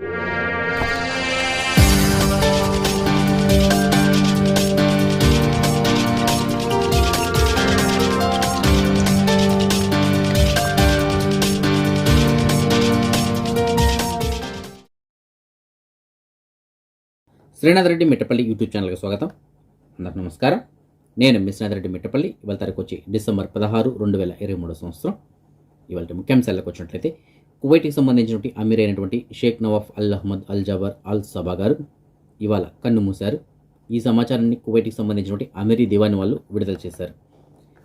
Srinath Reddy Mittapalli YouTube ఛానల్కి స్వాగతం. అందరికి నమస్కారం. నేను మిశ్రీనాథ్ రెడ్డి మిట్టపల్లి. ఇవాళ తారీఖు వచ్చి డిసెంబర్ పదహారు రెండు వేల ఇరవై మూడో సంవత్సరం. ఇవాళ ముఖ్యాంశాలకు వచ్చినట్లయితే కువైట్కి సంబంధించినటువంటి అమీర్ అయినటువంటి Sheikh Nawaf Al Ahmad Al Jaber Al Sabah గారు ఇవాళ కన్ను మూశారు. ఈ సమాచారాన్ని కువైట్కి సంబంధించినటువంటి అమీరీ దివాని వాళ్ళు విడుదల చేశారు.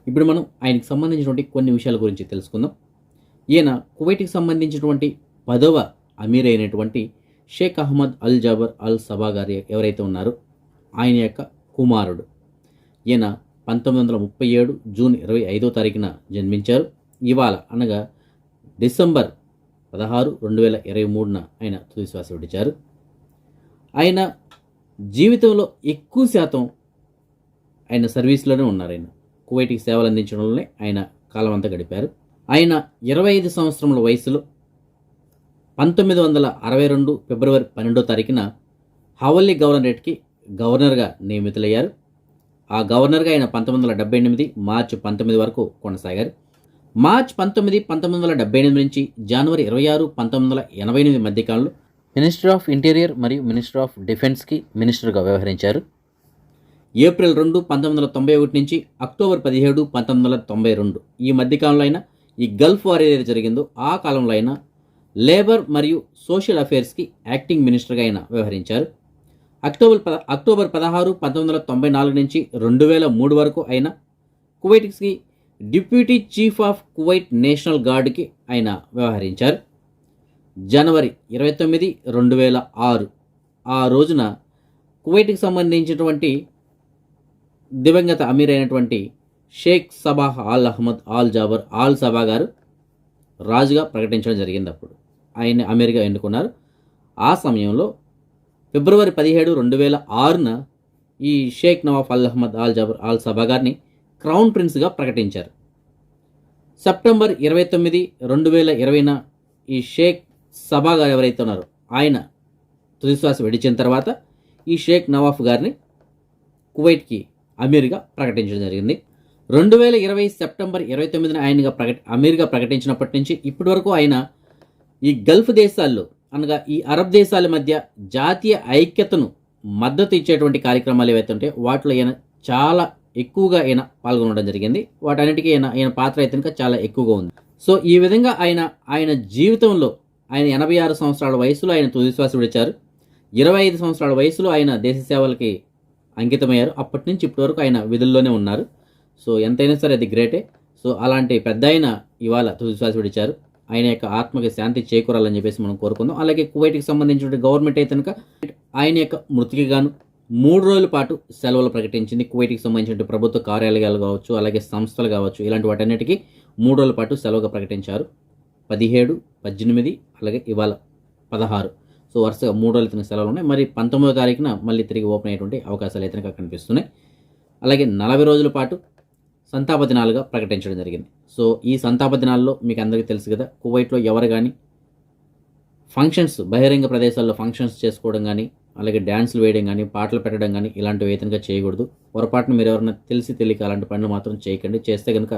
ఇప్పుడు మనం ఆయనకి సంబంధించినటువంటి కొన్ని విషయాల గురించి తెలుసుకుందాం. ఈయన కువైట్కి సంబంధించినటువంటి పదవ అమీర్ అయినటువంటి Sheikh Ahmad Al Jaber Al Sabah గారు ఎవరైతే ఉన్నారో ఆయన యొక్క కుమారుడు. ఈయన పంతొమ్మిది వందల ముప్పై ఏడు జూన్ ఇరవై ఐదో తారీఖున జన్మించారు. ఇవాళ అనగా డిసెంబర్ పదహారు రెండు వేల ఇరవై మూడున ఆయన తుదిశ్వాస విడిచారు. ఆయన జీవితంలో ఎక్కువ శాతం ఆయన సర్వీస్లోనే ఉన్నారు ఆయన. కువైట్కి సేవలు అందించడంలోనే ఆయన కాలం అంతా గడిపారు. ఆయన ఇరవై ఐదు సంవత్సరముల వయసులో పంతొమ్మిది వందల అరవై రెండు ఫిబ్రవరి పన్నెండో తారీఖున హవల్లీ గవర్నరేట్కి గవర్నర్గా నియమితులయ్యారు. ఆ గవర్నర్గా ఆయన పంతొమ్మిది వందల డెబ్బై ఎనిమిది మార్చి పంతొమ్మిది వరకు కొనసాగారు. మార్చ్ పంతొమ్మిది పంతొమ్మిది వందల డెబ్బై ఎనిమిది నుంచి జనవరి ఇరవై ఆరు పంతొమ్మిది వందల ఎనభై ఎనిమిది మధ్యకాలంలో మినిస్టర్ ఆఫ్ ఇంటీరియర్ మరియు మినిస్టర్ ఆఫ్ డిఫెన్స్కి మినిస్టర్గా వ్యవహరించారు. ఏప్రిల్ రెండు పంతొమ్మిది వందల తొంభై ఒకటి నుంచి అక్టోబర్ పదిహేడు పంతొమ్మిది వందల తొంభై రెండు. ఈ మధ్యకాలంలో అయినా ఈ గల్ఫ్ వార్ ఏదైతే జరిగిందో ఆ కాలంలో అయినా లేబర్ మరియు సోషల్ అఫేర్స్కి యాక్టింగ్ మినిస్టర్గా ఆయన వ్యవహరించారు. అక్టోబర్ పద అక్టోబర్ పదహారు పంతొమ్మిది వందల తొంభై నాలుగు నుంచి రెండు వేల మూడు వరకు ఆయన కువైట్కి deputy chief of Kuwait national గార్డ్కి ఆయన వ్యవహరించారు. జనవరి ఇరవై తొమ్మిది రెండు వేల ఆరు. ఆ రోజున కువైట్కి సంబంధించినటువంటి దివంగత అమీర్ అయినటువంటి Sheikh Sabah Al Ahmad Al Jaber Al Sabah గారు రాజుగా ప్రకటించడం జరిగింది అప్పుడు. ఆయన్ని అమీర్గా ఎన్నుకున్నారు. ఆ సమయంలో ఫిబ్రవరి పదిహేడు రెండు వేల ఆరున ఈ Sheikh Nawaf Al Ahmad Al Jaber Al Sabah గారిని క్రౌన్ ప్రిన్స్గా ప్రకటించారు. సెప్టెంబర్ ఇరవై తొమ్మిది రెండు వేల ఇరవైన ఈ షేక్ సబా గారు ఎవరైతే ఉన్నారో ఆయన తుదిశ్వాస విడిచిన తర్వాత ఈ షేక్ నవాఫ్ గారిని కువైట్కి అమీర్గా ప్రకటించడం జరిగింది. రెండు వేల ఇరవై సెప్టెంబర్ ఇరవై తొమ్మిదిన ఆయనగా ప్రకటి అమీర్గా ప్రకటించినప్పటి నుంచి ఇప్పటి వరకు ఆయన ఈ గల్ఫ్ దేశాల్లో అనగా ఈ అరబ్ దేశాల మధ్య జాతీయ ఐక్యతను మద్దతు ఇచ్చేటువంటి కార్యక్రమాలు ఏవైతే ఉంటే వాటిలో ఆయన చాలా ఎక్కువగా ఈయన పాల్గొనడం జరిగింది. వాటన్నిటికీ ఈయన ఆయన పాత్ర అయితే కనుక చాలా ఎక్కువగా ఉంది. సో ఈ విధంగా ఆయన ఆయన జీవితంలో ఆయన ఎనభై ఆరు సంవత్సరాల వయసులో ఆయన తుదిశ్వాస విడిచారు. ఇరవై ఐదు సంవత్సరాల వయసులో ఆయన దేశ సేవలకి అంకితమయ్యారు. అప్పటి నుంచి ఇప్పటి వరకు ఆయన విధుల్లోనే ఉన్నారు. సో ఎంతైనా సరే అది గ్రేటే. సో అలాంటి పెద్ద ఆయన ఇవాళ తుదిశ్వాస విడిచారు. ఆయన యొక్క ఆత్మకి శాంతి చేకూరాలని చెప్పేసి మనం కోరుకుందాం. అలాగే కువైట్కి సంబంధించిన గవర్నమెంట్ అయితే కనుక ఆయన యొక్క మృతికి గాను మూడు రోజుల పాటు సెలవులు ప్రకటించింది. కువైట్కి సంబంధించిన ప్రభుత్వ కార్యాలయాలు కావచ్చు అలాగే సంస్థలు కావచ్చు ఇలాంటి వాటన్నిటికీ మూడు రోజుల పాటు సెలవుగా ప్రకటించారు. పదిహేడు పద్దెనిమిది అలాగే ఇవాళ పదహారు. సో వరుసగా మూడు రోజులు తిన సెలవులు ఉన్నాయి. మరి పంతొమ్మిదో తారీఖున మళ్ళీ తిరిగి ఓపెన్ అయ్యేటువంటి అవకాశాలు అయితే కనిపిస్తున్నాయి. అలాగే నలభై రోజుల పాటు సంతాప దినాలుగా ప్రకటించడం జరిగింది. సో ఈ సంతాప దినాల్లో మీకు అందరికీ తెలుసు కదా కువైట్లో ఎవరు కానీ ఫంక్షన్స్ బహిరంగ ప్రదేశాల్లో ఫంక్షన్స్ చేసుకోవడం కానీ అలాగే డ్యాన్సులు వేయడం కానీ పాటలు పెట్టడం కానీ ఇలాంటివి ఏతనగా చేయకూడదు. పొరపాటున మీరు ఎవరైనా తెలిసి తెలియక అలాంటి పనులు మాత్రం చేయకండి. చేస్తే కనుక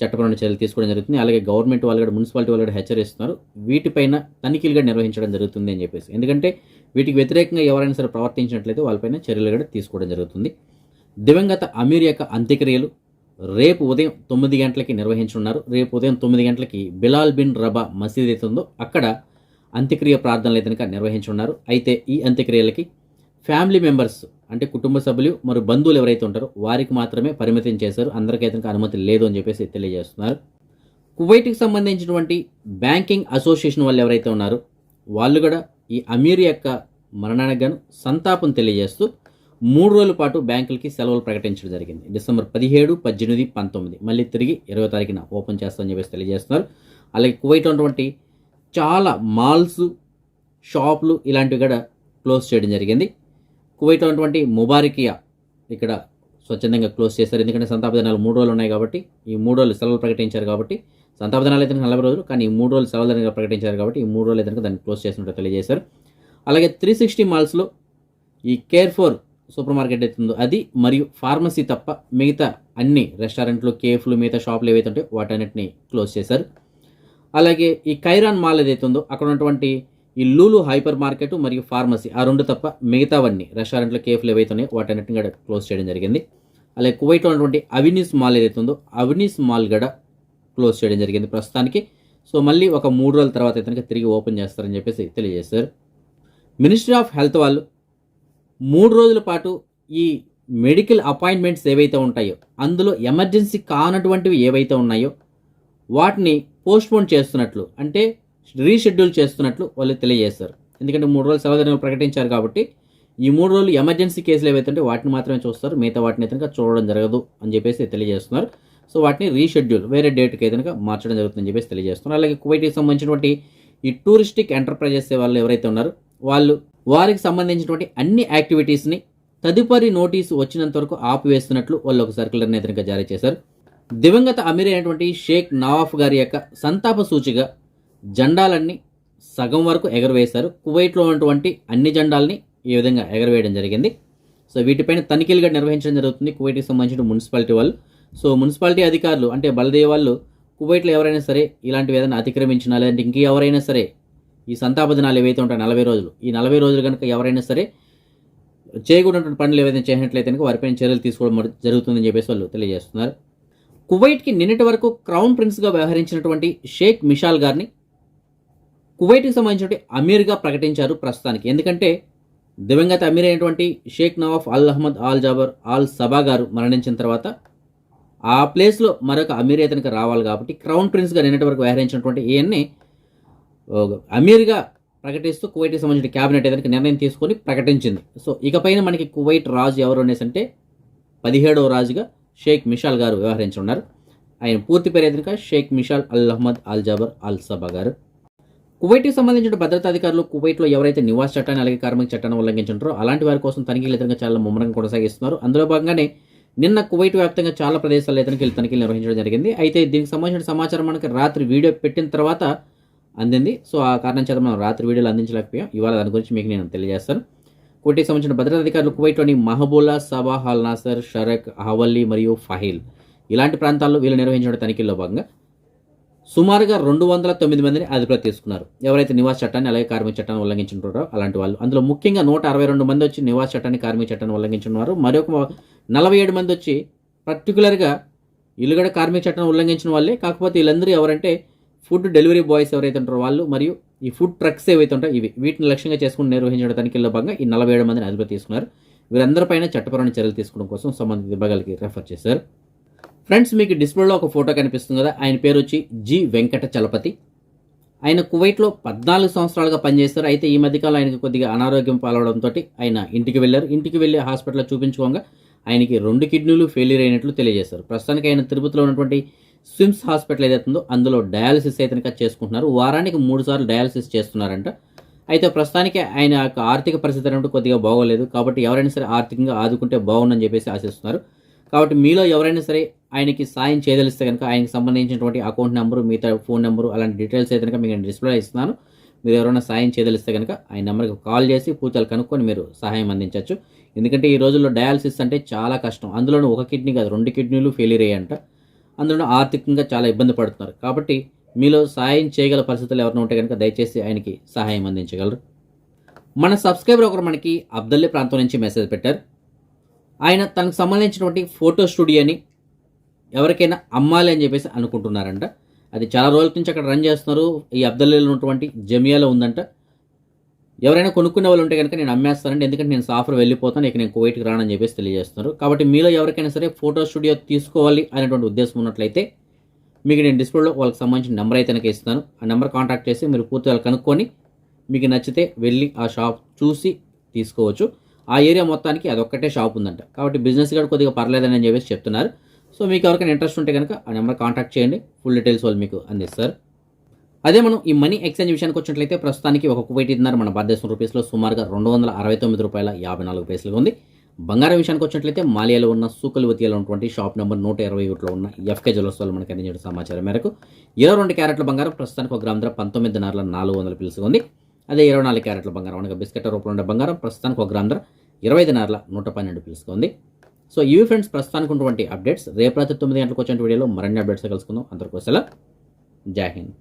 చట్టపరమైన చర్యలు తీసుకోవడం జరుగుతుంది. అలాగే గవర్నమెంట్ వాళ్ళు కూడా మున్సిపాలిటీ వాళ్ళు కూడా హెచ్చరిస్తున్నారు. వీటిపైన తనిఖీలుగా నిర్వహించడం జరుగుతుంది అని చెప్పేసి. ఎందుకంటే వీటికి వ్యతిరేకంగా ఎవరైనా సరే ప్రవర్తించినట్లయితే వాళ్ళపైన చర్యలు కూడా తీసుకోవడం జరుగుతుంది. దివంగత అమీర్ యొక్క అంత్యక్రియలు రేపు ఉదయం తొమ్మిది గంటలకి నిర్వహించున్నారు రేపు ఉదయం తొమ్మిది గంటలకి బిలాల్ బిన్ రబా మసీద్ అయితే ఉందో అక్కడ అంత్యక్రియ ప్రార్థనలు అయితే కనుక నిర్వహించున్నారు అయితే ఈ అంత్యక్రియలకి ఫ్యామిలీ మెంబర్స్ అంటే కుటుంబ సభ్యులు మరియు బంధువులు ఎవరైతే ఉంటారో వారికి మాత్రమే పరిమితం చేశారు. అందరికైతే అనుమతి లేదు అని చెప్పేసి తెలియజేస్తున్నారు. కువైట్కి సంబంధించినటువంటి బ్యాంకింగ్ అసోసియేషన్ వాళ్ళు ఎవరైతే ఉన్నారో వాళ్ళు కూడా ఈ అమీర్ యొక్క మరణానికి గాను సంతాపం తెలియజేస్తూ మూడు రోజుల పాటు బ్యాంకులకి సెలవులు ప్రకటించడం జరిగింది. డిసెంబర్ పదిహేడు పద్దెనిమిది పంతొమ్మిది. మళ్ళీ తిరిగి ఇరవై తారీఖున ఓపెన్ చేస్తామని చెప్పేసి తెలియజేస్తున్నారు. అలాగే కువైట్ ఉన్నటువంటి చాలా మాల్స్ షాపులు ఇలాంటివి కూడా క్లోజ్ చేయడం జరిగింది. కువైట్ ఉన్నటువంటి ముబారికియా ఇక్కడ స్వచ్ఛందంగా క్లోజ్ చేశారు. ఎందుకంటే సంతాప దినాలు మూడు రోజులు ఉన్నాయి కాబట్టి ఈ మూడు రోజులు సెలవులు ప్రకటించారు కాబట్టి సంతాప దినాలు అయితే నలభై రోజులు కానీ ఈ మూడు రోజులు సెలవు దినంగా ప్రకటించారు కాబట్టి ఈ మూడు రోజులు అయితే దాన్ని క్లోజ్ చేసినట్టు తెలియజేశారు. అలాగే త్రీ సిక్స్టీ మాల్స్లో ఈ కేర్ ఫోర్ సూపర్ మార్కెట్ అవుతుందో అది మరియు ఫార్మసీ తప్ప మిగతా అన్ని రెస్టారెంట్లు కేఫ్లు మిగతా షాపులు ఏవైతే ఉంటాయో వాటన్నిటిని క్లోజ్ చేశారు. అలాగే ఈ కైరాన్ మాల్ ఏదైతే ఉందో అక్కడ ఉన్నటువంటి ఈ లూలు హైపర్ మార్కెట్ మరియు ఫార్మసీ ఆ రెండు తప్ప మిగతావన్నీ రెస్టారెంట్లు కేఫ్లు ఏవైతే ఉన్నాయో వాటన్నిటిని కూడా క్లోజ్ చేయడం జరిగింది. అలాగే కువైట్లో ఉన్నటువంటి అవినీస్ మాల్ ఏదైతే ఉందో అవినీస్ మాల్ కూడా క్లోజ్ చేయడం జరిగింది ప్రస్తుతానికి. సో మళ్ళీ ఒక మూడు రోజుల తర్వాత అయితే తిరిగి ఓపెన్ చేస్తారని చెప్పేసి తెలియజేశారు. మినిస్ట్రీ ఆఫ్ హెల్త్ వాళ్ళు మూడు రోజుల పాటు ఈ మెడికల్ అపాయింట్మెంట్స్ ఏవైతే ఉంటాయో అందులో ఎమర్జెన్సీ కానటువంటివి ఏవైతే ఉన్నాయో వాటిని పోస్ట్పోన్ చేస్తున్నట్లు అంటే రీషెడ్యూల్ చేస్తున్నట్లు వాళ్ళు తెలియజేస్తారు ఎందుకంటే మూడు రోజులు సెలవు దినాలు ప్రకటించారు కాబట్టి ఈ మూడు రోజులు ఎమర్జెన్సీ కేసులు ఏవైతే ఉంటే వాటిని మాత్రమే చూస్తారు. మిగతా వాటిని అయితే చూడడం జరగదు అని చెప్పేసి తెలియజేస్తున్నారు. సో వాటిని రీషెడ్యూల్ వేరే డేట్కి అయితే మార్చడం జరుగుతుందని చెప్పేసి తెలియజేస్తున్నారు. అలాగే కువైట్కి సంబంధించినటువంటి ఈ టూరిస్టిక్ ఎంటర్ప్రైజెస్ వాళ్ళు ఎవరైతే ఉన్నారో వాళ్ళు వారికి సంబంధించినటువంటి అన్ని యాక్టివిటీస్ని తదుపరి నోటీసు వచ్చినంత వరకు ఆపివేస్తున్నట్లు వాళ్ళు ఒక సర్కులర్ని అయితే జారీ చేశారు. దివంగత అమీర్ అయినటువంటి షేక్ నవాఫ్ గారి యొక్క సంతాప సూచిగా జెండాలన్నీ సగం వరకు ఎగరవేశారు. కువైట్లో ఉన్నటువంటి అన్ని జెండాల్ని ఈ విధంగా ఎగరవేయడం జరిగింది. సో వీటిపైన తనిఖీలుగా నిర్వహించడం జరుగుతుంది. కువైట్కి సంబంధించిన మున్సిపాలిటీ వాళ్ళు. సో మున్సిపాలిటీ అధికారులు అంటే బలదేవ్ వాళ్ళు కువైట్లో ఎవరైనా సరే ఇలాంటివి ఏదైనా అతిక్రమించినా లేదంటే ఇంక ఎవరైనా సరే ఈ సంతాప దినాలు ఏవైతే ఉంటాయో నలభై రోజులు ఈ నలభై రోజులు కనుక ఎవరైనా సరే చేయకూడనటువంటి పనులు ఏవైతే చేసినట్లయితే కనుక వారిపైన చర్యలు తీసుకోవడం జరుగుతుందని చెప్పేసి వాళ్ళు తెలియజేస్తున్నారు. కువైట్కి నిన్నటి వరకు క్రౌన్ ప్రిన్స్గా వ్యవహరించినటువంటి షేక్ మిషాల్ గారిని కువైట్కి సంబంధించినటువంటి అమీర్గా ప్రకటించారు ప్రస్తుతానికి. ఎందుకంటే దివంగత అమీర్ అయినటువంటి Sheikh Nawaf Al Ahmad Al Jaber Al Sabah గారు మరణించిన తర్వాత ఆ ప్లేస్లో మరొక అమీర్ ఇతనికి రావాలి కాబట్టి క్రౌన్ ప్రిన్స్గా నిన్నటి వరకు వ్యవహరించినటువంటి ఈయన్ని అమీర్గా ప్రకటిస్తూ కువైట్కి సంబంధించిన క్యాబినెట్ ఏదైనా నిర్ణయం తీసుకొని ప్రకటించింది. సో ఇకపైన మనకి కువైట్ రాజు ఎవరు అనేసి అంటే పదిహేడవ రాజుగా షేక్ మిషాల్ గారు వ్యవహరించనున్నారు. ఆయన పూర్తి పేరు Sheikh Mishal Al Ahmad Al Jaber Al Sabah గారు. కువైట్కి సంబంధించిన భద్రతా అధికారులు కువైట్లో ఎవరైతే నివాస చట్టాన్ని అలాగే కార్మిక చట్టాన్ని ఉల్లంఘించారో అలాంటి వారి కోసం తనిఖీలు ఎదురుగా చాలా ముమ్మరంగా కొనసాగిస్తున్నారు. అందులో భాగంగానే నిన్న కువైట్ వ్యాప్తంగా చాలా ప్రదేశాల్లో ఇతనికి తనిఖీలు నిర్వహించడం జరిగింది. అయితే దీనికి సంబంధించిన సమాచారం మనకి రాత్రి వీడియో పెట్టిన తర్వాత అందింది. సో ఆ కారణం చేత మనం రాత్రి వీడియోలు అందించలేకపోయాం. ఇవాళ దాని గురించి మీకు నేను తెలియజేస్తాను. కువైట్కి సంబంధించిన భద్రతా అధికారులు కువైట్లోని మహబూలా సబా హాల్ నాసర్ షరక్ హవల్లి మరియు ఫహిల్ ఇలాంటి ప్రాంతాల్లో వీళ్ళు నిర్వహించిన తనిఖీల్లో భాగంగా సుమారుగా రెండు వందల తొమ్మిది మందిని అదుపులో తీసుకున్నారు. ఎవరైతే నివాస చట్టాన్ని అలాగే కార్మిక చట్టాన్ని ఉల్లంఘించుంటారో అలాంటి వాళ్ళు. అందులో ముఖ్యంగా నూట అరవై రెండు మంది వచ్చి నివాస చట్టాన్ని కార్మిక చట్టాన్ని ఉల్లంఘించున్నారు మరొక నలభై ఏడు మంది వచ్చి పర్టికులర్గా ఇల్లుగడ కార్మిక చట్టాన్ని ఉల్లంఘించిన వాళ్ళే. కాకపోతే వీళ్ళందరూ ఎవరంటే ఫుడ్ డెలివరీ బాయ్స్ ఎవరైతే ఉంటారో వాళ్ళు మరియు ఈ ఫుడ్ ట్రక్స్ ఏవైతే ఉంటాయో ఇవి వీటిని లక్ష్యంగా చేసుకుని నిర్వహించడం తనిఖీల్లో భాగంగా ఈ నలభై ఏడు మందిని అదుపులో తీసుకున్నారు. వీరందరిపైన చట్టపరమైన చర్యలు తీసుకోవడం కోసం సంబంధిత విభాగాలకి రెఫర్ చేశారు. ఫ్రెండ్స్ మీకు డిస్ప్లేలో ఒక ఫోటో కనిపిస్తుంది కదా ఆయన పేరు వచ్చి జి వెంకట చలపతి. ఆయన కువైట్లో పద్నాలుగు సంవత్సరాలుగా పనిచేస్తారు అయితే ఈ మధ్యకాలం ఆయనకు కొద్దిగా అనారోగ్యం పాలవడంతో ఆయన ఇంటికి వెళ్ళారు. ఇంటికి వెళ్ళి హాస్పిటల్లో చూపించుకోగా ఆయనకి రెండు కిడ్నీలు ఫెయిలియర్ అయినట్లు తెలియజేశారు. ప్రస్తుతానికి ఆయన తిరుపతిలో ఉన్నటువంటి స్విమ్స్ హాస్పిటల్ ఏదైతే ఉందో అందులో డయాలసిస్ అయితే కనుక చేసుకుంటున్నారు. వారానికి మూడు సార్లు డయాలసిస్ చేస్తున్నారంట. అయితే ప్రస్తుతానికి ఆయన యొక్క ఆర్థిక పరిస్థితి అనేవి కొద్దిగా బాగోలేదు. కాబట్టి ఎవరైనా సరే ఆర్థికంగా ఆదుకుంటే బాగుందని చెప్పేసి ఆశిస్తున్నారు. కాబట్టి మీలో ఎవరైనా సరే ఆయనకి సాయం చేయదలిస్తే కనుక ఆయనకి సంబంధించినటువంటి అకౌంట్ నెంబరు మిగతా ఫోన్ నెంబరు అలాంటి డీటెయిల్స్ అయితే కనుక మీకు డిస్ప్లే ఇస్తున్నాను. మీరు ఎవరైనా సాయం చేయదలిస్తే కనుక ఆయన నెంబర్కి కాల్ చేసి పూర్తిగా కనుక్కొని మీరు సహాయం అందించవచ్చు ఎందుకంటే ఈ రోజుల్లో డయాలసిస్ అంటే చాలా కష్టం. అందులోనూ ఒక కిడ్నీ కాదు రెండు కిడ్నీలు ఫెయిలియర్ అయ్యాయంట. అందులో ఆర్థికంగా చాలా ఇబ్బంది పడుతున్నారు. కాబట్టి మీలో సహాయం చేయగల పరిస్థితులు ఎవరైనా ఉంటే కనుక దయచేసి ఆయనకి సహాయం అందించగలరు. మన సబ్స్క్రైబర్ ఒకరు మనకి అబ్దల్లి ప్రాంతం నుంచి మెసేజ్ పెట్టారు. ఆయన తనకు సంబంధించినటువంటి ఫోటో స్టూడియోని ఎవరికైనా అమ్మాలి అని చెప్పేసి అనుకుంటున్నారంట. అది చాలా రోజుల నుంచి అక్కడ రన్ చేస్తున్నారు. ఈ అబ్దల్లీలో ఉన్నటువంటి జమియాలో ఉందంట. ఎవరైనా కొనుక్కునే వాళ్ళు ఉంటే కనుక నేను అమ్మేస్తానండి. ఎందుకంటే నేను సాఫర్ వెళ్ళిపోతాను ఇక నేను కువైట్కి రానని చెప్పేసి తెలియజేస్తున్నారు. కాబట్టి మీలో ఎవరికైనా సరే ఫోటో స్టూడియో తీసుకోవాలి అనేటువంటి ఉద్దేశం ఉన్నట్లయితే మీకు నేను డిస్ప్లేలో వాళ్ళకి సంబంధించిన నెంబర్ అయితే నాకు ఇస్తాను. ఆ నెంబర్ కాంటాక్ట్ చేసి మీరు పూర్తిగా కనుక్కొని మీకు నచ్చితే వెళ్ళి ఆ షాప్ చూసి తీసుకోవచ్చు. ఆ ఏరియా మొత్తానికి అదొక్కటే షాప్ ఉందంట. కాబట్టి బిజినెస్ కూడా కొద్దిగా పర్లేదని చెప్పేసి చెప్తున్నారు. సో మీకు ఎవరికైనా ఇంట్రెస్ట్ ఉంటే కనుక ఆ నెంబర్ కాంటాక్ట్ చేయండి. ఫుల్ డీటెయిల్స్ వాళ్ళు మీకు అందిస్తారు. అదే మనం ఈ మనీ ఎక్స్చేంజ్ విషయానికి వచ్చినట్లయితే ప్రస్తుతానికి ఒక కువైట్ మన భారతదేశం రూపీస్లో సుమారుగా రెండు వందల అరవై తొమ్మిది రూపాయల యాభై నాలుగు పైసలుగా ఉంది. బంగారం విషయానికి వచ్చినట్లయితే మాలియాలో ఉన్న సూకలివతిలో ఉన్నటువంటి షాప్ నెంబర్ నూట ఇరవై ఒకటిలో ఉన్న ఎఫ్కే జ్యువెలర్స్ వాళ్ళు మనకి అందించిన సమాచారం మేరకు ఇరవై రెండు క్యారెట్ల బంగారం ప్రస్తుతానికి ఒక గ్రామ ధర పంతొమ్మిది నాలుగు నాలుగు వందల పిలుసుగా ఉంది. అదే ఇరవై నాలుగు క్యారెట్ల బంగారం అనగా బిస్కెట్ రూపంలో ఉండే బంగారం ప్రస్తుతానికి ఒక గ్రామ ధర ఇరవై ఐదు నార్ల నూట పన్నెండు పిలుసుగా ఉంది. సో ఇవి ఫ్రెండ్స్ ప్రస్తుతానికి ఉన్నటువంటి అప్డేట్స్. రేపు రాత్రి తొమ్మిది గంటలకు వచ్చిన వీడియోలో మరిన్ని అప్డేట్స్ కలుసుకుందాం. అందరికోసం జై హింద్.